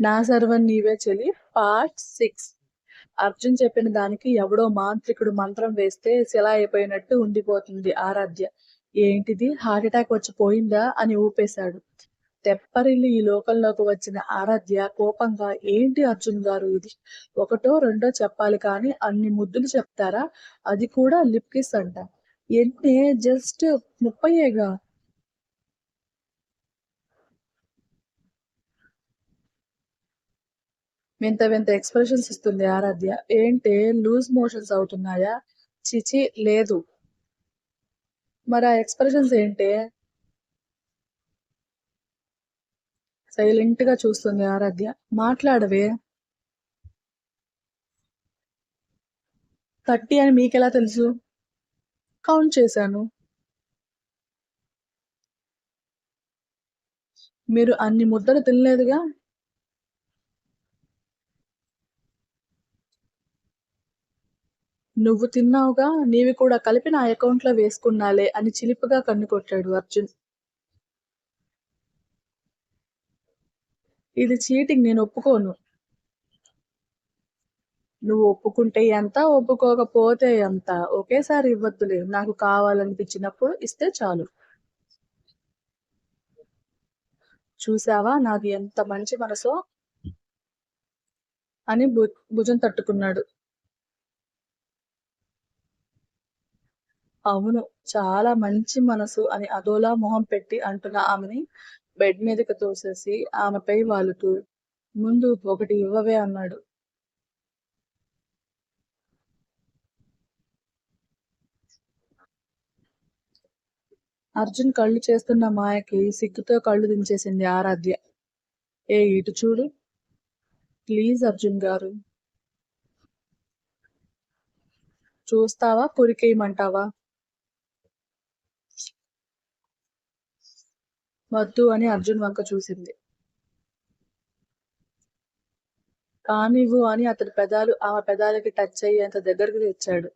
నా సర్వం నీవే చెలి. Part six. అర్జున్ చెప్పిన దానికి ఎవడో మాంత్రికుడు మంత్రం వేస్తే శిలా అయిపోయినట్టు ఉండిపోతుంది ఆరాధ్య. ఏంటిది? హార్ట్ అటాక్ వచ్చి పోయిందా అని ఊపేశాడు. తెప్పరిల్లి ఈ లోకంలోకి వచ్చిన ఆరాధ్య కోపంగా ఏంటి అర్జున్ గారు ఇది? ఒకటో రెండో చెప్పాలి కానీ అన్ని ముద్దులు చెప్తారా? అది కూడా లిప్ కిస్ అంట. ఎన్నే జస్ట్ ముప్పైగా వింత వింత ఎక్స్ప్రెషన్స్ ఇస్తుంది ఆరాధ్య. ఏంటి లూజ్ మోషన్స్ అవుతున్నాయా? చిచి లేదు. మరి ఆ ఎక్స్ప్రెషన్స్ ఏంటి? సైలెంట్గా చూస్తుంది ఆరాధ్య. మాట్లాడవే. థర్టీ అని మీకెలా తెలుసు? కౌంట్ చేశాను. మీరు అన్ని ముద్దలు తినలేదుగా? నువ్వు తిన్నావుగా? నీవి కూడా కలిపి నా అకౌంట్లో వేసుకున్నాలే అని చిలిపిగా కన్ను కొట్టాడు అర్జున్. ఇది చీటింగ్ నేను ఒప్పుకోను. నువ్వు ఒప్పుకుంటే ఎంత ఒప్పుకోకపోతే ఎంత? ఒకేసారి ఇవ్వద్దులే. నాకు కావాలనిపించినప్పుడు ఇస్తే చాలు. చూసావా? నాకు ఎంత మంచి మనసో? అని భు భుజం తట్టుకున్నాడు. అవును చాలా మంచి మనసు అని అదోలా మొహం పెట్టి అంటున్న ఆమెని బెడ్ మీదకి తోసేసి ఆమెపై వాలుతూ ముందు ఒకటి ఇవ్వవే అన్నాడు. అర్జున్ కళ్ళు చేస్తున్న మాయకి సిగ్గుతో కళ్ళు దించేసింది ఆరాధ్య. ఏ ఇటు చూడు. ప్లీజ్ అర్జున్ గారు. చూస్తావా? పురికేయమంటావా వద్దు అని అర్జున్ వంక చూసింది. కానివ్వు అని అతడి పెదాలు ఆమె పెదాలకి టచ్ అయ్యేంత దగ్గరికి తెచ్చాడు.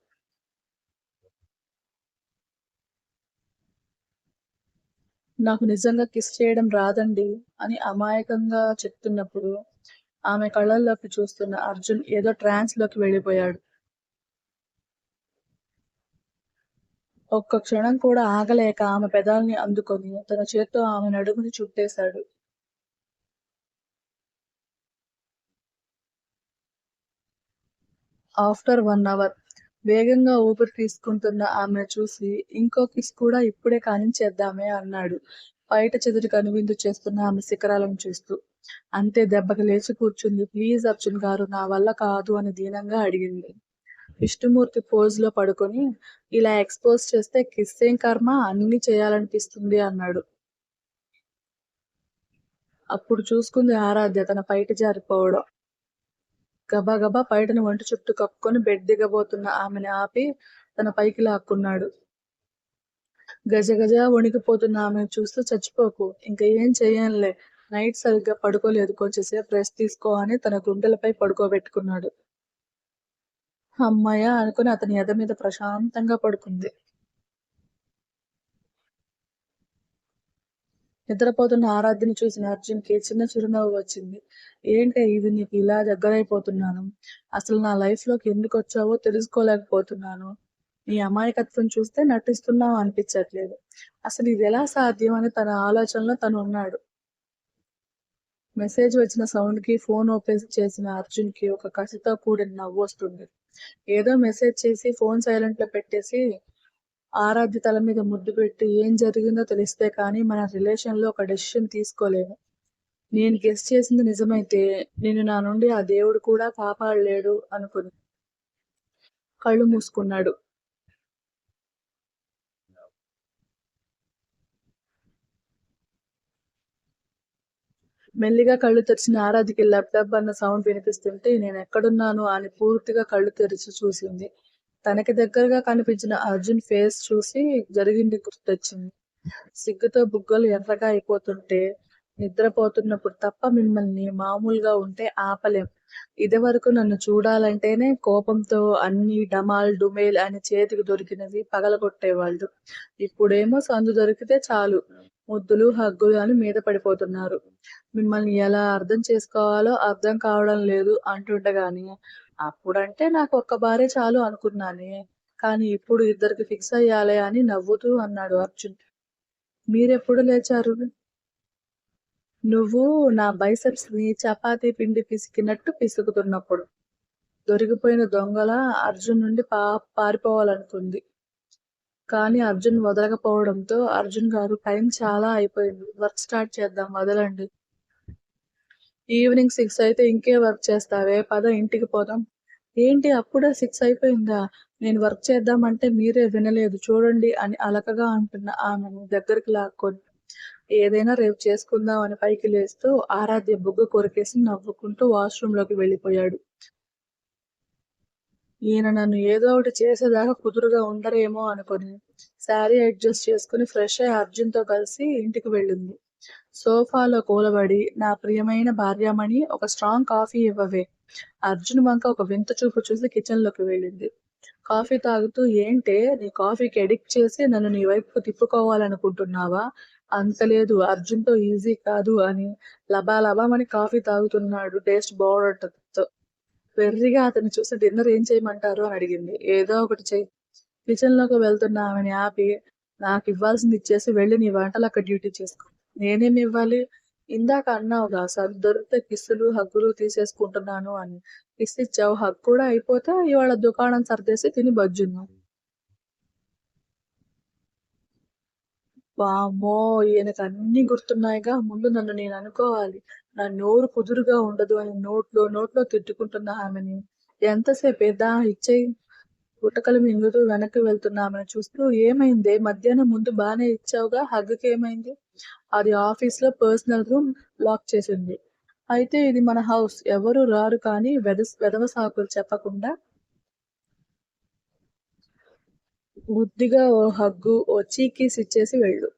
నాకు నిజంగా కిస్ చేయడం రాదండి అని అమాయకంగా చెప్తున్నప్పుడు ఆమె కళ్ళల్లోకి చూస్తున్న అర్జున్ ఏదో ట్రాన్స్లోకి వెళ్ళిపోయాడు. ఒక్క క్షణం కూడా ఆగలేక ఆమె పెదాల్ని అందుకొని తన చేత్తో ఆమె నడుముని చుట్టేశాడు. ఆఫ్టర్ వన్ అవర్ వేగంగా ఊపిరి తీసుకుంటున్న ఆమె చూసి ఇంకో కిస్ కూడా ఇప్పుడే కానించేద్దామే అన్నాడు. బయట చెదురు కనువిందు చేస్తున్న ఆమె శిఖరాలను చూస్తూ అంతే దెబ్బకి లేచి కూర్చుంది. ప్లీజ్ అర్జున్ గారు నా వల్ల కాదు అని దీనంగా అడిగింది. విష్ణుమూర్తి పోజ్లో పడుకొని ఇలా ఎక్స్పోజ్ చేస్తే కిస్సేం కర్మ? అన్ని చేయాలనిపిస్తుంది అన్నాడు. అప్పుడు చూసుకుంది ఆరాధ్య తన పైట జారిపోవడం. గబాగబా పైటను వంట చుట్టూ కప్పుకొని బెడ్ దిగబోతున్న ఆమెను ఆపి తన పైకి లాక్కున్నాడు. గజ గజ వణికిపోతున్న ఆమెను చూస్తూ చచ్చిపోకు ఇంకా ఏం చెయ్యంలే నైట్ సరిగ్గా పడుకోలేదు కొంచెంసేపు రెస్ట్ తీసుకో అని తన గుండెలపై పడుకోబెట్టుకున్నాడు. అమ్మాయ అనుకుని అతని ఎద మీద ప్రశాంతంగా పడుకుంది. నిద్రపోతున్న ఆరాధ్యని చూసిన అర్జున్కి చిన్న చిరునవ్వు వచ్చింది. ఏంటి ఇది నీకు ఇలా దగ్గరైపోతున్నాను? అసలు నా లైఫ్లోకి ఎందుకు వచ్చావో తెలుసుకోలేకపోతున్నాను. నీ అమాయకత్వం చూస్తే నటిస్తున్నావు అనిపించట్లేదు. అసలు ఇది ఎలా సాధ్యం అని తన ఆలోచనలో తను ఉన్నాడు. మెసేజ్ వచ్చిన సౌండ్కి ఫోన్ ఓపెన్ చేసిన అర్జున్కి ఒక కసితో కూడిన నవ్వు వస్తుంది. ఏదో మెసేజ్ చేసి ఫోన్ సైలెంట్లో పెట్టేసి ఆరాధ్య తల మీద ముద్దు పెట్టి ఏం జరిగిందో తెలిస్తే కానీ మన రిలేషన్లో ఒక డెసిషన్ తీసుకోలేము. నేను గెస్ చేసింది నిజమైతే నేను నా నుండి ఆ దేవుడు కూడా కాపాడలేడు అనుకుని కళ్ళు మూసుకున్నాడు. మెల్లిగా కళ్ళు తెరిచిన ఆరాధికి ల్యాప్టాప్ అన్న సౌండ్ వినిపిస్తుంటే నేను ఎక్కడున్నాను అని పూర్తిగా కళ్ళు తెరిచి చూసింది. తనకి దగ్గరగా కనిపించిన అర్జున్ ఫేస్ చూసి జరిగింది గుర్తొచ్చింది. సిగ్గుతో బుగ్గలు ఎర్రగా అయిపోతుంటే నిద్రపోతున్నప్పుడు తప్ప మిమ్మల్ని మామూలుగా ఉంటే ఆపలేం. ఇది వరకు నన్ను చూడాలంటేనే కోపంతో అన్ని డమాల్ డుమేల్ అని చేతికి దొరికినవి పగలగొట్టేవాళ్ళు. ఇప్పుడేమో సందు దొరికితే చాలు. ముద్దులు హగ్గులు అని మీద పడిపోతున్నారు. మిమ్మల్ని ఎలా అర్థం చేసుకోవాలో అర్థం కావడం లేదు అంటుండగాని అప్పుడంటే నాకు ఒక్క భార్య చాలు అనుకున్నానే కానీ ఇప్పుడు ఇద్దరికి ఫిక్స్ అయ్యాలే అని నవ్వుతూ అన్నాడు అర్జున్. మీరెప్పుడు లేచారు? నువ్వు నా బైసెప్స్ని చపాతీ పిండి పిసికినట్టు పిసుకుతున్నప్పుడు. దొరికిపోయిన దొంగల అర్జున్ నుండి పా పారిపోవాలనుకుంది. కానీ అర్జున్ వదలకపోవడంతో అర్జున్ గారు టైం చాలా అయిపోయింది. వర్క్ స్టార్ట్ చేద్దాం వదలండి. ఈవినింగ్ సిక్స్ అయితే ఇంకే వర్క్ చేస్తావే పద ఇంటికి పోదాం. ఏంటి అప్పుడే సిక్స్ అయిపోయిందా? నేను వర్క్ చేద్దామంటే మీరే వినలేదు చూడండి అని అలకగా అంటున్న ఆమెను దగ్గరికి లాక్కొని ఏదైనా రేపు చేసుకుందాం అని పైకి లేస్తూ ఆరాధ్య బుగ్గ కొరికేసి నవ్వుకుంటూ వాష్రూమ్లోకి వెళ్ళిపోయాడు. ఈయన నన్ను ఏదో ఒకటి చేసేదాకా కుదురుగా ఉండరేమో అనుకుని శారీ అడ్జస్ట్ చేసుకుని ఫ్రెష్ అయ్యి అర్జున్తో కలిసి ఇంటికి వెళ్ళింది. సోఫాలో కూలబడి నా ప్రియమైన భార్యామణి ఒక స్ట్రాంగ్ కాఫీ ఇవ్వవే. అర్జున్ వంక ఒక వింత చూపు చూసి కిచెన్లోకి వెళ్ళింది. కాఫీ తాగుతూ ఏంటే నీ కాఫీకి ఎడిక్ట్ చేసి నన్ను నీ వైపు తిప్పుకోవాలనుకుంటున్నావా? అంత లేదు అర్జున్తో ఈజీ కాదు అని లబా లబామని కాఫీ తాగుతున్నాడు. టేస్ట్ బాగుండటంతో వెర్రిగా అతన్ని చూసి డిన్నర్ ఏం చేయమంటారు అని అడిగింది. ఏదో ఒకటి చేయి. కిచెన్లోకి వెళ్తున్న ఆమెని ఆపి నాకు ఇవ్వాల్సింది ఇచ్చేసి వెళ్ళి నీ వంటలు అక్కడ డ్యూటీ చేసుకో. నేనేమి ఇవ్వాలి? ఇందాక అన్నావుగా సర్ దొరికితే కిస్సులు హగ్గులు తీసేసుకుంటున్నాను అని. కిస్ ఇచ్చావు హగ్ కూడా అయిపోతే ఇవాళ దుకాణం సర్దేసి తిని బజ్జున్నావు. వామ్మో ఈయనకు అన్ని గుర్తున్నాయిగా. ముందు నన్ను నేను అనుకోవాలి. నా నోరు కుదురుగా ఉండదు అని నోట్లో నోట్లో తిట్టుకుంటున్న ఆమెని. ఎంతసేపు ఏదా ఇచ్చేయి గుట్టకలు మింగుతూ వెనక్కి వెళ్తున్న ఆమెను చూస్తూ ఏమైంది? మధ్యాహ్నం ముందు బాగానే ఇచ్చావుగా? హగ్గుకి ఏమైంది? అది ఆఫీస్లో పర్సనల్ రూమ్ లాక్ చేసింది. అయితే ఇది మన హౌస్. ఎవరు రారు కానీ వెద వెదవ సాకులు చెప్పకుండా బుద్ధిగా ఓ హగ్గు ఓ చీకీస్ ఇచ్చేసి వెళ్ళు.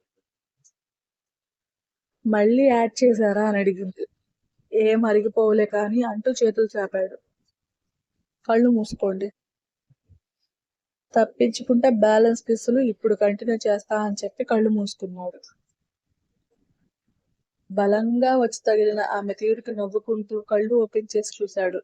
మళ్ళీ యాడ్ చేశారా అని అడిగింది. ఏం అరిగిపోవులే కానీ అంటూ చేతులు చాపాడు. కళ్ళు మూసుకోండి. తప్పించుకుంటే బ్యాలెన్స్ పిస్సులు ఇప్పుడు కంటిన్యూ చేస్తా అని చెప్పి కళ్ళు మూసుకున్నాడు. బలంగా వచ్చి తగిలిన ఆమె తీరుకి నవ్వుకుంటూ కళ్ళు ఓపెన్ చేసి చూశాడు.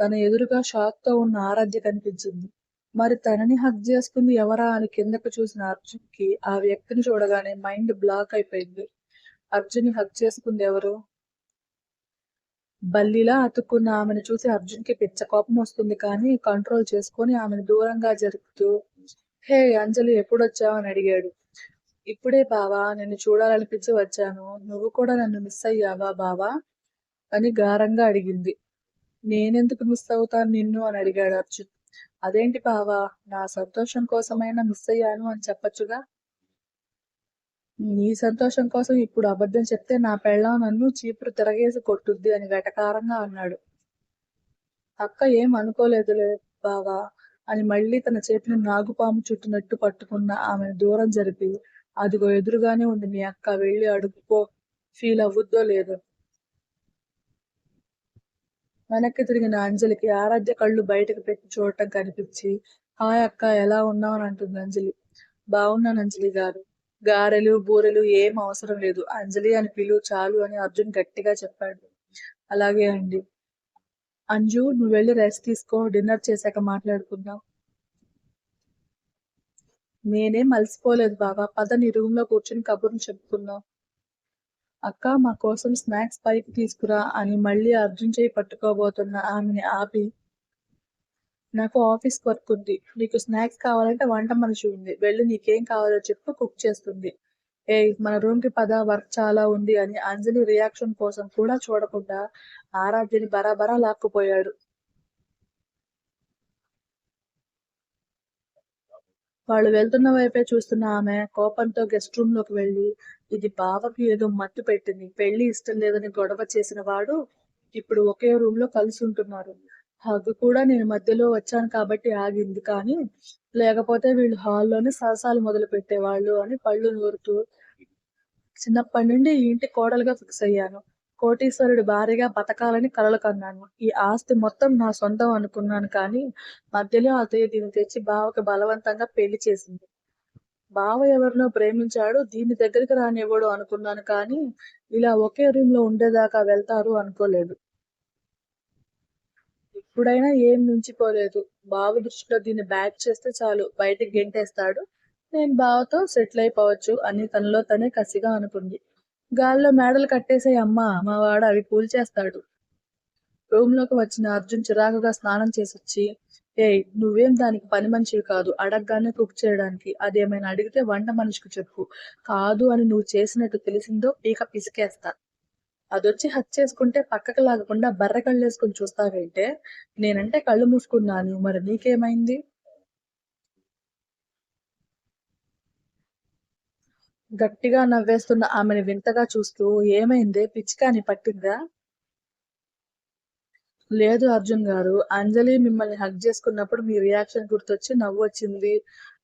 తన ఎదురుగా షాక్తో ఉన్న ఆరాధ్య కనిపించింది. మరి తనని హక్ చేసుకుంది ఎవరా అని కిందకు చూసిన అర్జున్కి ఆ వ్యక్తిని చూడగానే మైండ్ బ్లాక్ అయిపోయింది. అర్జున్ హక్ చేసుకుంది ఎవరు? బల్లిలా అతుక్కున్న ఆమెను చూసి అర్జున్కి పిచ్చ కోపం వస్తుంది కానీ కంట్రోల్ చేసుకొని ఆమెను దూరంగా జరుపుతూ హే అంజలి ఎప్పుడొచ్చావని అడిగాడు. ఇప్పుడే బావా నిన్ను చూడాలనిపించి వచ్చాను. నువ్వు కూడా నన్ను మిస్ అయ్యావా బావా? అని గారంగా అడిగింది. నేనెందుకు మిస్ అవుతాను నిన్ను? అని అడిగాడు అర్జున్. అదేంటి బావా నా సంతోషం కోసమైనా మిస్ అయ్యాను అని చెప్పొచ్చుగా? నీ సంతోషం కోసం ఇప్పుడు అబద్ధం చెప్తే నా పెళ్ళం నన్ను చీపురు తిరగేసి కొట్టుద్ది అని వెటకారంగా అన్నాడు. అక్క ఏం అనుకోలేదులే బావా అని మళ్ళీ తన చేతిని నాగుపాము చుట్టినట్టు పట్టుకున్న ఆమెను దూరం జరిపి అదిగో ఎదురుగానే ఉంది మీ అక్క వెళ్ళి అడుగుకో ఫీల్ అవ్వుద్దో లేదో. వెనక్కి తిరిగిన అంజలికి ఆరాధ్య కళ్ళు బయటకు పెట్టి చూడటం కనిపించి హాయ్ అక్క ఎలా ఉన్నావు? అని అంటుంది అంజలి. బాగున్నాను అంజలి గారు. గారెలు బూరెలు ఏం అవసరం లేదు. అంజలి అని పిలువు చాలు అని అర్జున్ గట్టిగా చెప్పాడు. అలాగే అండి. అంజు నువ్వు వెళ్ళి రెస్ట్ తీసుకో డిన్నర్ చేశాక మాట్లాడుకుందాం. నేనేం మలిసిపోలేదు బాబా పద నీ రూమ్లో కూర్చుని కబుర్ని చెప్పుకుందాం. అక్క మా కోసం స్నాక్స్ పైకి తీసుకురా అని మళ్ళీ అర్జున్ చేయి పట్టుకోబోతున్న ఆమెని ఆపి నాకు ఆఫీస్ వర్క్ ఉంది. నీకు స్నాక్స్ కావాలంటే వంట మనిషి ఉంది. వెళ్ళి నీకేం కావాలో చెప్పు కుక్ చేస్తుంది. ఏ మన రూమ్కి పద వర్క్ చాలా ఉంది అని అంజలి రియాక్షన్ కోసం కూడా చూడకుండా ఆరాధ్యని బరాబరా లాక్కుపోయాడు. వాళ్ళు వెళ్తున్న వైపే చూస్తున్న ఆమె కోపంతో గెస్ట్ రూమ్లోకి వెళ్ళి ఇది బావకి ఏదో మత్తు పెట్టింది. పెళ్ళి ఇష్టం లేదని గొడవ చేసిన వాడు ఇప్పుడు ఒకే రూమ్లో కలిసి ఉంటున్నారు హగ్ కూడా నేను మధ్యలో వచ్చాను కాబట్టి ఆగింది. కానీ లేకపోతే వీళ్ళు హాల్లోనే సరసాలు మొదలు పెట్టేవాళ్ళు అని పళ్ళు నూరుతూ చిన్నప్పటి నుండి ఈ ఇంటి కోడలుగా ఫిక్స్ అయ్యాను. కోటీశ్వరుడు భారీగా బతకాలని కలలు కన్నాను. ఈ ఆస్తి మొత్తం నా సొంతం అనుకున్నాను కానీ మధ్యలో అతయ్య దీన్ని తెచ్చి బావకి బలవంతంగా పెళ్ళి చేసింది. బావ ఎవరినో ప్రేమించాడు దీని దగ్గరికి రానివ్వడు అనుకున్నాను కానీ ఇలా ఒకే రూమ్లో ఉండేదాకా వెళ్తారు అనుకోలేదు. ఎప్పుడైనా ఏం మించిపోలేదు. బావ దృష్టిలో దీన్ని బ్యాక్ చేస్తే చాలు బయటికి గెంటేస్తాడు. నేను బావతో సెటిల్ అయిపోవచ్చు అని తనలో తనే కసిగా అనుకుంది. గాల్లో మేడలు కట్టేసే అమ్మ మా వాడు అవి కూల్చేస్తాడు రూమ్లోకి వచ్చిన అర్జున్ చిరాకుగా స్నానం చేసొచ్చి ఏయ్ నువ్వేం దానికి పని మనిషివి కాదు అడగగానే కుక్ చేయడానికి. అదేమైనా అడిగితే వంట మనిషికి చెప్పు. కాదు అని నువ్వు చేసినట్టు తెలిసిందో పీక పిసికేస్తా. అదొచ్చి హచ్ చేసుకుంటే పక్కకు లాగకుండా బర్ర కళ్ళు వేసుకుని చూస్తావేంటే నేనంటే కళ్ళు మూసుకున్నాను. మరి నీకేమైంది? గట్టిగా నవ్వేస్తున్న ఆమెను వింతగా చూస్తూ ఏమైంది? పిచ్చికాని పట్టిందా లేదు అర్జున్ గారు అంజలి మిమ్మల్ని హక్ చేసుకున్నప్పుడు మీ రియాక్షన్ గుర్తొచ్చి నవ్వు వచ్చింది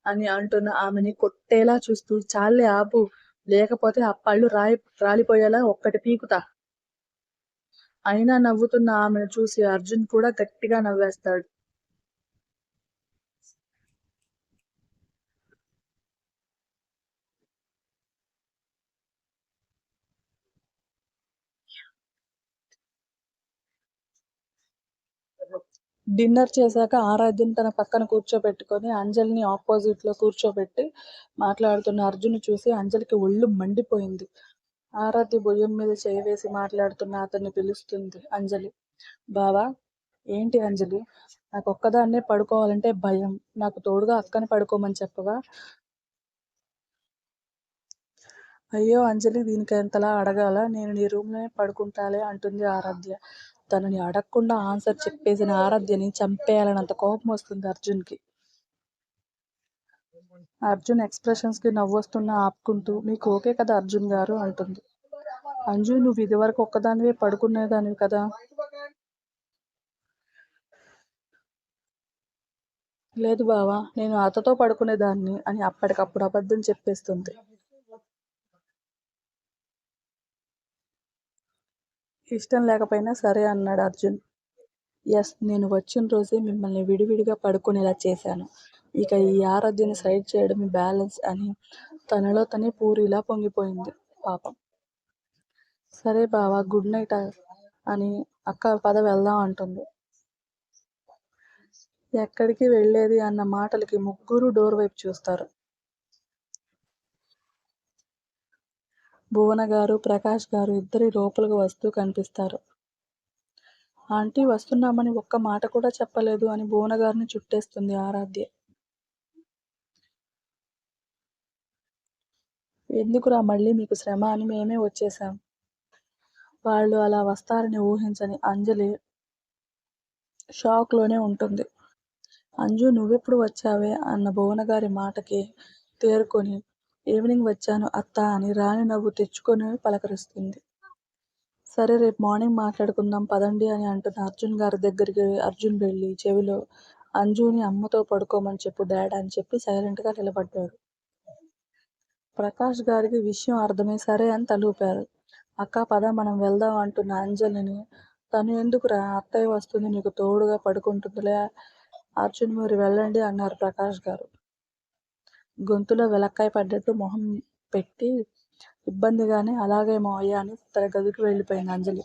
అని అంటున్న ఆమెని కొట్టేలా చూస్తూ చాలే ఆపు లేకపోతే ఆ పళ్ళు రాయి రాలిపోయేలా ఒక్కటి పీకుతా. అయినా నవ్వుతున్న ఆమెను చూసి అర్జున్ కూడా గట్టిగా నవ్వేస్తాడు. డిన్నర్ చేశాక ఆరాధ్యని తన పక్కన కూర్చోబెట్టుకొని అంజలిని ఆపోజిట్లో కూర్చోబెట్టి మాట్లాడుతున్న అర్జున్ చూసి అంజలికి ఒళ్ళు మండిపోయింది. ఆరాధ్య భుజం మీద చేయి వేసి మాట్లాడుతున్న అతన్ని పిలుస్తుంది అంజలి. బావా ఏంటి అంజలి? నాకు ఒక్కదాన్నే పడుకోవాలంటే భయం. నాకు తోడుగా అక్కని పడుకోమని చెప్పవా? అయ్యో అంజలి దీనికి ఎంతలా అడగాల? నేను నీ రూమ్లోనే పడుకుంటాలే అంటుంది ఆరాధ్య. తనని అడగకుండా ఆన్సర్ చెప్పేసిన ఆరాధ్యని చంపేయాలన్నంత కోపం వస్తుంది అర్జున్కి. అర్జున్ ఎక్స్ప్రెషన్స్కి నవ్వొస్తున్నా ఆపుకుంటూ మీకు ఓకే కదా అర్జున్ గారు? అంటుంది. అంజు నువ్వు ఇదివరకు ఒక్కదానివే పడుకునేదానివి కదా? లేదు బావా నేను అతతో పడుకునేదాన్ని అని అప్పటికప్పుడు అబద్ధం చెప్పేస్తుంది. ఇష్టం లేకపోయినా సరే అన్నాడు అర్జున్. ఎస్ నేను వచ్చిన రోజే మిమ్మల్ని విడివిడిగా పడుకునేలా చేశాను. ఇక ఈ ఆరాధ్యని సైడ్ చేయడమే బ్యాలెన్స్ అని తనలో తనే పూరిలా పొంగిపోయింది పాపం. సరే బావా గుడ్ నైట్ అని అక్క పద వెళ్దాం అంటుంది. ఎక్కడికి వెళ్ళేది అన్న మాటలకి ముగ్గురు డోర్ వైపు చూస్తారు. భువన గారు ప్రకాష్ గారు ఇద్దరి లోపలికి వస్తూ కనిపిస్తారు. ఆంటీ వస్తున్నామని ఒక్క మాట కూడా చెప్పలేదు అని భువన గారిని చుట్టేస్తుంది ఆరాధ్య. ఎందుకురా మళ్ళీ మీకు శ్రమ అని మేమే వచ్చేసాం వాళ్ళు అలా వస్తారని ఊహించని అంజలి షాక్లోనే ఉంటుంది. అంజు నువ్వెప్పుడు వచ్చావే? అన్న భువన గారి మాటకి తేరుకొని ఈవినింగ్ వచ్చాను అత్త అని రాణి నవ్వు తెచ్చుకొని పలకరిస్తుంది. సరే రేపు మార్నింగ్ మాట్లాడుకుందాం పదండి అని అంటున్న అర్జున్ గారి దగ్గరికి అర్జున్ వెళ్ళి చెవిలో అంజుని అమ్మతో పడుకోమని చెప్పు డాడ్ అని చెప్పి సైలెంట్గా నిలబడ్డాడు. ప్రకాష్ గారికి విషయం అర్థమై సరే అని తలూపారు. అక్క పద మనం వెళ్దాం అంటున్న అంజలిని. తను ఎందుకురా? అత్తయ్య వస్తుంది నీకు తోడుగా పడుకుంటుందిలే. అర్జున్ మీరు వెళ్ళండి అన్నారు ప్రకాష్ గారు. గొంతులో వెలక్కాయ పడ్డట్టు మొహం పెట్టి ఇబ్బందిగానే అలాగే మావయ్య అని తన గదికి వెళ్ళిపోయింది అంజలి.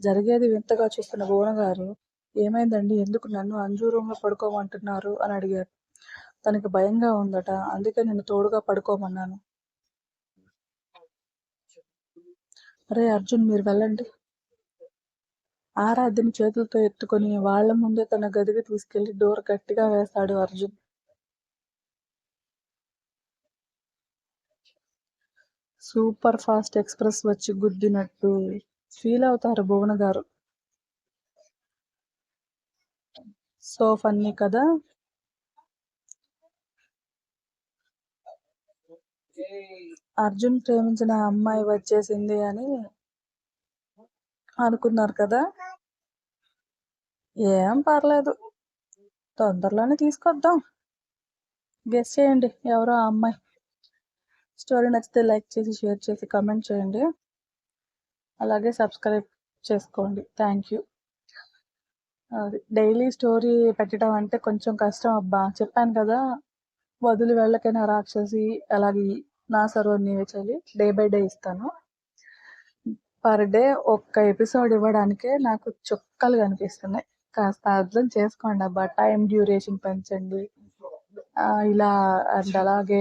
జరిగేది వింతగా చూస్తున్న భువన గారు ఏమైందండి? ఎందుకు నన్ను అంజు రూమ్లో పడుకోమంటున్నారు అని అడిగారు. తనకి భయంగా ఉందట అందుకే నేను తోడుగా పడుకోమన్నాను. అరే అర్జున్ మీరు వెళ్ళండి. ఆరాధ్యని చేతులతో ఎత్తుకొని వాళ్ళ ముందే తన గదికి తీసుకెళ్ళి డోర్ గట్టిగా వేస్తాడు అర్జున్. సూపర్ ఫాస్ట్ ఎక్స్ప్రెస్ వచ్చి గుద్దినట్టు ఫీల్ అవుతారు భువన గారు. సో ఫన్నీ కదా. అర్జున్ ప్రేమించిన అమ్మాయి వచ్చేసింది అని అనుకున్నారు కదా. ఏం పర్లేదు. తొందరలోనే తీసుకొద్దాం. గెస్ చేయండి ఎవరో ఆ అమ్మాయి. స్టోరీ నచ్చితే లైక్ చేసి షేర్ చేసి కమెంట్ చేయండి. అలాగే సబ్స్క్రైబ్ చేసుకోండి. Thank you. అది డైలీ స్టోరీ పెట్టడం అంటే కొంచెం కష్టం అబ్బా. చెప్పాను కదా వదిలి వెళ్ళకైనా రాక్షసి అలాగే నా సర్వం నీవే చదివి డే బై డే ఇస్తాను. పర్ డే ఒక్క ఎపిసోడ్ ఇవ్వడానికే నాకు చుక్కలు కనిపిస్తున్నాయి. కాస్త అర్థం చేసుకోండి అబ్బా. టైం డ్యూరేషన్ పెంచండి. ఇలా అండ్ అలాగే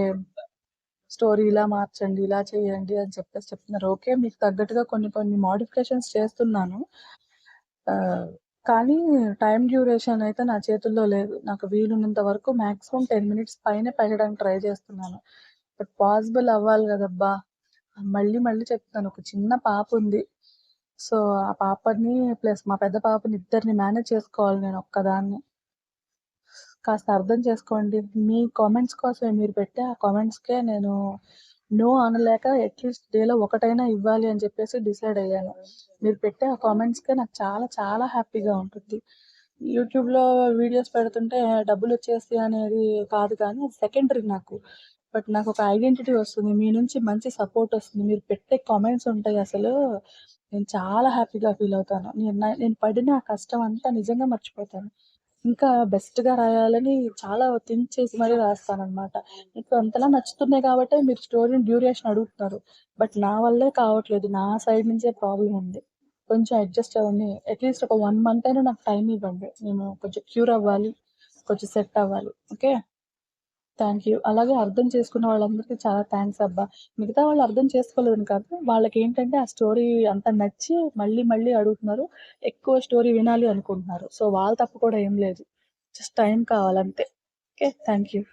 స్టోరీ ఇలా మార్చండి ఇలా చేయండి అని చెప్పేసి చెప్తున్నారు. ఓకే మీకు తగ్గట్టుగా కొన్ని కొన్ని మాడిఫికేషన్స్ చేస్తున్నాను. కానీ టైం డ్యూరేషన్ అయితే నా చేతుల్లో లేదు. నాకు వీలున్నంత వరకు మాక్సిమం టెన్ మినిట్స్ పైన పెట్టడానికి ట్రై చేస్తున్నాను. బట్ పాసిబుల్ అవ్వాలి కదబ్బా. మళ్ళీ మళ్ళీ చెప్తున్నాను ఒక చిన్న పాప ఉంది. సో ఆ పాపని ప్లస్ మా పెద్ద పాపని ఇద్దరిని మేనేజ్ చేసుకోవాలి నేను ఒక్కదాన్ని. కాస్త అర్థం చేసుకోండి. మీ కామెంట్స్ కోసమే మీరు పెట్టే ఆ కామెంట్స్కే నేను నో అనలేక అట్లీస్ట్ డేలో ఒకటైనా ఇవ్వాలి అని చెప్పేసి డిసైడ్ అయ్యాను. మీరు పెట్టే ఆ కామెంట్స్కే నాకు చాలా చాలా హ్యాపీగా ఉంటుంది. యూట్యూబ్లో వీడియోస్ పెడుతుంటే డబ్బులు వచ్చేసి అనేది కాదు కానీ అది సెకండరీ నాకు. బట్ నాకు ఒక ఐడెంటిటీ వస్తుంది. మీ నుంచి మంచి సపోర్ట్ వస్తుంది. మీరు పెట్టే కామెంట్స్ ఉంటాయి అసలు. నేను చాలా హ్యాపీగా ఫీల్ అవుతాను. నేను నేను పడిన ఆ కష్టం అంతా నిజంగా మర్చిపోతాను. ఇంకా బెస్ట్గా రాయాలని చాలా థింక్ చేసి మరీ రాస్తాను మీకు అంతలా నచ్చుతున్నాయి కాబట్టి మీరు స్టోరీని డ్యూరేషన్ అడుగుతున్నారు. బట్ నా వల్లే కావట్లేదు. నా సైడ్ నుంచే ప్రాబ్లం ఉంది. కొంచెం అడ్జస్ట్ అవ్వండి. అట్లీస్ట్ ఒక వన్ మంత్ అయినా నాకు టైం ఇవ్వండి. నేను కొంచెం క్యూర్ అవ్వాలి. కొంచెం సెట్ అవ్వాలి. ఓకే థ్యాంక్ యూ అలాగే అర్థం చేసుకున్న వాళ్ళందరికీ చాలా థ్యాంక్స్ అబ్బా. మిగతా వాళ్ళు అర్థం చేసుకోలేదని కాదు వాళ్ళకి ఏంటంటే ఆ స్టోరీ అంత నచ్చి మళ్ళీ మళ్ళీ అడుగుతున్నారు ఎక్కువ స్టోరీ వినాలి అనుకుంటున్నారు. సో వాళ్ళ తప్పు కూడా ఏం లేదు. Just time కావాలంతే. Okay thank you